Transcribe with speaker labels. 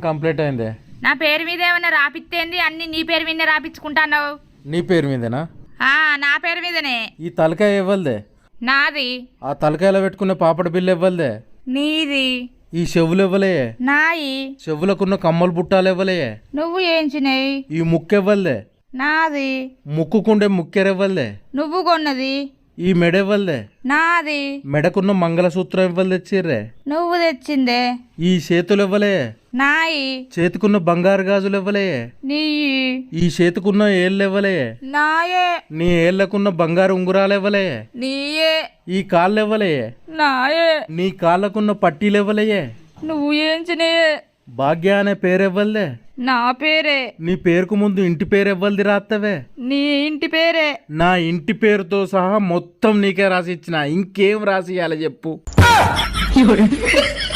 Speaker 1: Complete అయిందే.
Speaker 2: నా పేరు మీద ఏమన్నా రాపిత్తేంది? అన్ని నీ పేరు మీదనే రాపించుకుంటాన్నావు
Speaker 1: నీ పేరు మీదేనా?
Speaker 2: ఆ, నా పేరు మీదనే.
Speaker 1: ఈ తలకాయ ఇవ్వలదే
Speaker 2: నాది.
Speaker 1: ఆ తలకాయలో పెట్టుకునే పాపడ బిల్లు ఇవ్వలదే
Speaker 2: నీది.
Speaker 1: ఈ చెవులు ఇవ్వలే
Speaker 2: నాయి.
Speaker 1: చెవులకున్న కమ్మలు బుట్టాలు ఇవ్వలే
Speaker 2: నువ్వు ఏంచినాయి?
Speaker 1: ఈ ముక్కు ఇవ్వలదే
Speaker 2: నాది.
Speaker 1: ముక్కుకుండే ముక్కెరివ్వలే
Speaker 2: నువ్వు కొన్నది.
Speaker 1: ఈ మెడ ఇవ్వలే
Speaker 2: నాది.
Speaker 1: మెడకున్న మంగళసూత్రం ఇవ్వలు తెచ్చిర్రే?
Speaker 2: నువ్వు తెచ్చిందే.
Speaker 1: ఈ చేతులు ఇవ్వలే
Speaker 2: నాయి.
Speaker 1: చేతికున్న బంగారు గాజులు ఇవ్వలే
Speaker 2: నీ
Speaker 1: ఈ చేతికున్న ఏళ్ళు ఇవ్వలే
Speaker 2: నాయే.
Speaker 1: నీ ఏళ్ళకున్న బంగారు ఉంగురాలు ఇవ్వలే
Speaker 2: నీయే.
Speaker 1: ఈ కాళ్ళు ఇవ్వలే
Speaker 2: నాయే.
Speaker 1: నీ కాళ్ళకున్న పట్టీలు ఇవ్వలే
Speaker 2: నువ్వు ఏంచినాయే?
Speaker 1: భాగ్య అనే పేరు ఇవ్వలే
Speaker 2: నా పేరే.
Speaker 1: నీ పేరుకు ముందు ఇంటి పేరు ఇవ్వలది రాత్తవే?
Speaker 2: నీ ఇంటి పేరే.
Speaker 1: నా ఇంటి పేరుతో సహా మొత్తం నీకే రాసి ఇచ్చిన ఇంకేం రాసి చెప్పు.